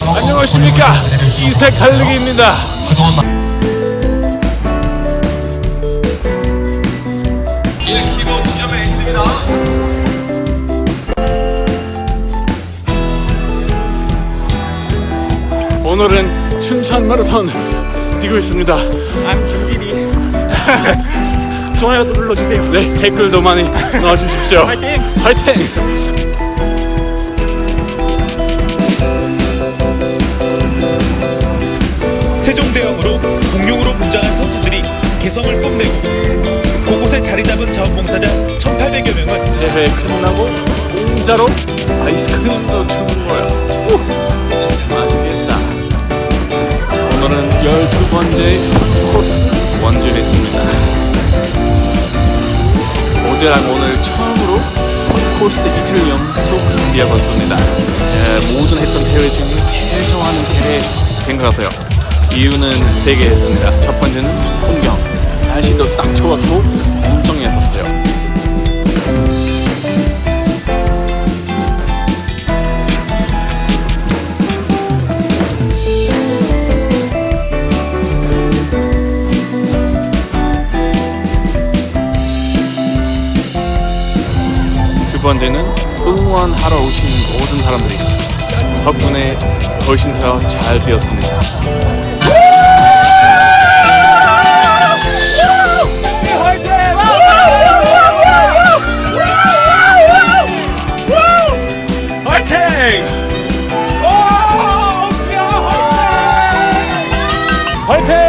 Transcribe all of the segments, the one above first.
안녕하십니까 이색 달리기입니다 그동안 1km 지점에 있습니다. 오늘은 춘천 마라톤 뛰고 있습니다 I'm 준비리. 좋아요 눌러주세요. 네 댓글도 많이 넣어주십시오 화이팅! 화이팅 세종대왕으로 공룡으로 분장한 선수들이 개성을 뽐내고 곳곳에 자리 잡은 자원봉사자 1,800여 명은 대회 끝나고 공짜로 아이스크림도 주는 거야. 오, 맛있겠다. 오늘은 12번째 코스 완주했습니다. 어제랑 오늘 처음으로 코스 이틀 연속 뛰어봤습니다. 예, 모든 했던 대회 중에 제일 좋아하는 대회 된 것 같아요 이유는 세개 했습니다. 첫 번째는 풍경. 날씨도 딱 좋았고 엄청 예뻤어요. 두 번째는 응원하러 오신 모든 사람들이 덕분에 훨씬 더 잘 되었습니다. 화이팅! 화이팅!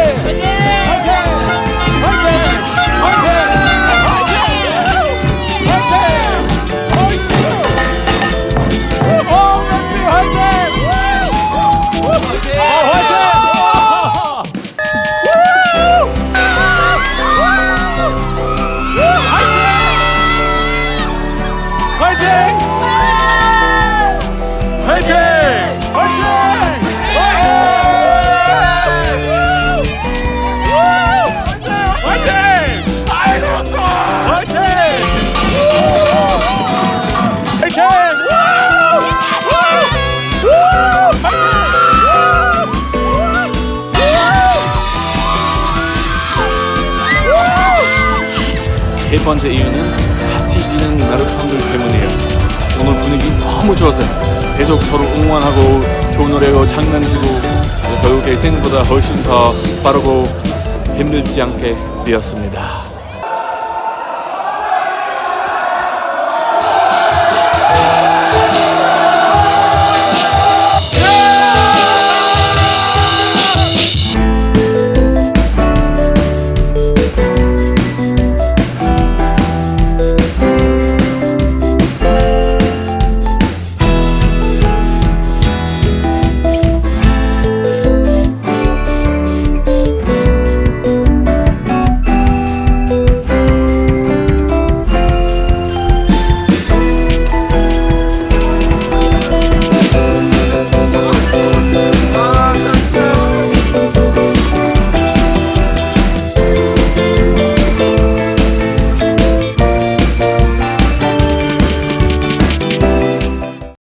화이팅! 세 번째 이유는 같이 뛰는 마라톤들 때문이에요. 오늘 분위기 너무 좋았어요. 계속 서로 응원하고 좋은 노래고 장난치고 결국에 생각보다 훨씬 더 빠르고 힘들지 않게 뛰었습니다.